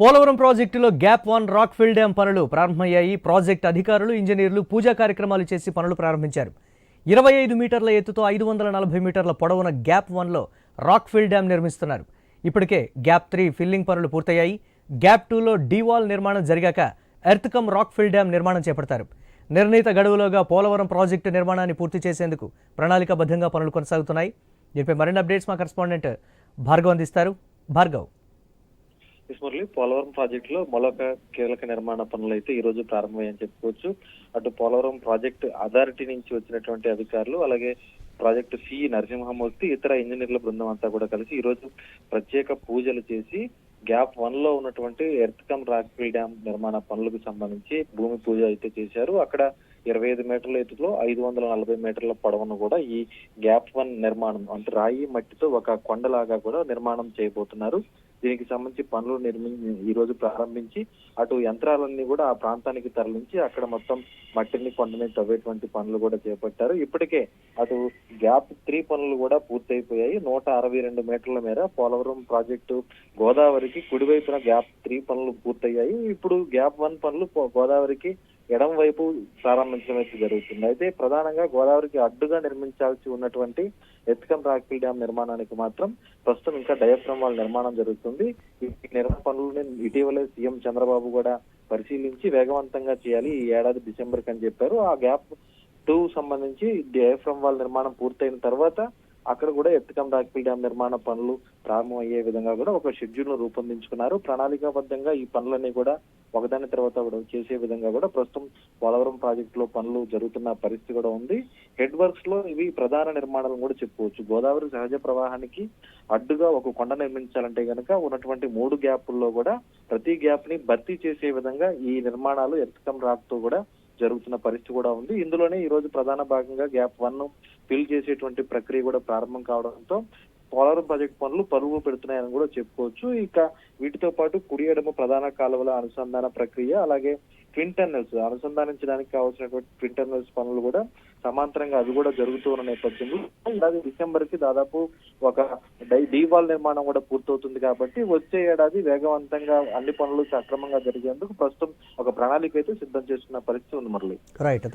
పోలవరం ప్రాజెక్టులో gap one rock fill dam పనులు ప్రారంభమయ్యాయి. ప్రాజెక్ట్ అధికారులు ఇంజనీర్లు పూజా కార్యక్రమాలు చేసి పనులు ప్రారంభించారు. ఇరవై ఐదు మీటర్ల ఎత్తుతో ఐదు వందల నలభై మీటర్ల పొడవున గ్యాప్ వన్లో రాక్ ఫిల్ డ్యాం నిర్మిస్తున్నారు. ఇప్పటికే గ్యాప్ త్రీ ఫిల్లింగ్ పనులు పూర్తయ్యాయి. గ్యాప్ టూలో డీవాల్ నిర్మాణం జరిగాక ఎర్త్కమ్ రాక్ ఫిల్ డ్యాం నిర్మాణం చేపడతారు. నిర్ణీత గడువులోగా పోలవరం ప్రాజెక్టు నిర్మాణాన్ని పూర్తి చేసేందుకు ప్రణాళికాబద్ధంగా పనులు కొనసాగుతున్నాయి. దీనిపై మరిన్ని అప్డేట్స్ మా కరెస్పాండెంట్ భార్గవ్ అందిస్తారు. భార్గవ్. మురళి పోలవరం ప్రాజెక్ట్లో మరొక కీలక నిర్మాణ పనులు అయితే ఈ రోజు ప్రారంభమయ్యని చెప్పుకోవచ్చు. అటు పోలవరం ప్రాజెక్ట్ అథారిటీ నుంచి వచ్చినటువంటి అధికారులు అలాగే ప్రాజెక్టు సి నరసింహమూర్తి ఇతర ఇంజనీర్ల బృందం అంతా కూడా కలిసి ఈ రోజు ప్రత్యేక పూజలు చేసి గ్యాప్ వన్లో ఉన్నటువంటి ఎర్త్కమ్ రాక్ఫిల్ డ్యామ్ నిర్మాణ పనులకు సంబంధించి భూమి పూజ అయితే చేశారు. అక్కడ ఇరవై ఐదు మీటర్ల ఎత్తులో ఐదు వందల నలభై మీటర్ల పొడవును కూడా ఈ గ్యాప్ వన్ నిర్మాణం అంటే రాయి మట్టితో ఒక కొండలాగా కూడా నిర్మాణం చేయబోతున్నారు. దీనికి సంబంధించి పనులు నిర్మి ఈ రోజు ప్రారంభించి అటు యంత్రాలన్నీ కూడా ఆ ప్రాంతానికి తరలించి అక్కడ మొత్తం మట్టిని కొండని తవ్వేటువంటి పనులు కూడా చేపట్టారు. ఇప్పటికే అటు గ్యాప్ త్రీ పనులు కూడా పూర్తయిపోయాయి. నూట అరవై రెండు మీటర్ల మేర పోలవరం ప్రాజెక్టు గోదావరికి కుడివైపున గ్యాప్ త్రీ పనులు పూర్తయ్యాయి. ఇప్పుడు గ్యాప్ వన్ పనులు గోదావరికి ఎడం వైపు ప్రారంభించడం అయితే జరుగుతుంది. అయితే ప్రధానంగా గోదావరికి అడ్డుగా నిర్మించాల్సి ఉన్నటువంటి ఎత్కం రాక్ఫిల్ డ్యామ్ నిర్మాణానికి మాత్రం ప్రస్తుతం ఇంకా డయాఫ్రమ్ వాళ్ళ నిర్మాణం జరుగుతుంది. ఈ నిర్మాణ పనులను ఇటీవలే సీఎం చంద్రబాబు కూడా పరిశీలించి వేగవంతంగా చేయాలి. ఈ ఏడాది డిసెంబర్ అని చెప్పారు. ఆ గ్యాప్ టూ సంబంధించి డయాఫ్రమ్ వాళ్ళ నిర్మాణం పూర్తయిన తర్వాత అక్కడ కూడా ఎత్తుకం రాక్ఫిల్ డ్యామ్ నిర్మాణ పనులు ప్రారంభం అయ్యే విధంగా కూడా ఒక షెడ్యూల్ను రూపొందించుకున్నారు. ప్రణాళికాబద్ధంగా ఈ పనులన్నీ కూడా ఒకదాని తర్వాత కూడా చేసే విధంగా కూడా ప్రస్తుతం పోలవరం ప్రాజెక్ట్లో పనులు జరుగుతున్న పరిస్థితి కూడా ఉంది. హెడ్ వర్క్స్లో ఇవి ప్రధాన నిర్మాణాలను కూడా చెప్పుకోవచ్చు. గోదావరి సహజ ప్రవాహానికి అడ్డుగా ఒక కొండ నిర్మించాలంటే కనుక ఉన్నటువంటి మూడు గ్యాపుల్లో కూడా ప్రతి గ్యాప్ని భర్తీ చేసే విధంగా ఈ నిర్మాణాలు ఎత్తకం రాక్తో కూడా జరుగుతున్న పరిస్థితి కూడా ఉంది. ఇందులోనే ఈ రోజు ప్రధాన భాగంగా గ్యాప్ వన్ ఫిల్ చేసేటువంటి ప్రక్రియ కూడా ప్రారంభం కావడంతో పోలవరం ప్రాజెక్ట్ పనులు పరుగు పెడుతున్నాయని కూడా చెప్పుకోవచ్చు. ఇక వీటితో పాటు కుడి ఎడమ ప్రధాన కాలువల అనుసంధాన ప్రక్రియ అలాగే ట్విన్ టన్నెల్స్ అనుసంధానించడానికి కావాల్సినటువంటి ట్విన్ టన్నెల్స్ పనులు కూడా సమాంతరంగా అది కూడా జరుగుతూ ఉన్న నేపథ్యంలో. ఏడాది డిసెంబర్కి దాదాపు ఒక డీవాల్ నిర్మాణం కూడా పూర్తవుతుంది కాబట్టి వచ్చే ఏడాది వేగవంతంగా అన్ని పనులు సక్రమంగా జరిగేందుకు ప్రస్తుతం ఒక ప్రణాళిక అయితే సిద్ధం చేస్తున్న పరిస్థితి ఉంది మురళి. రైట్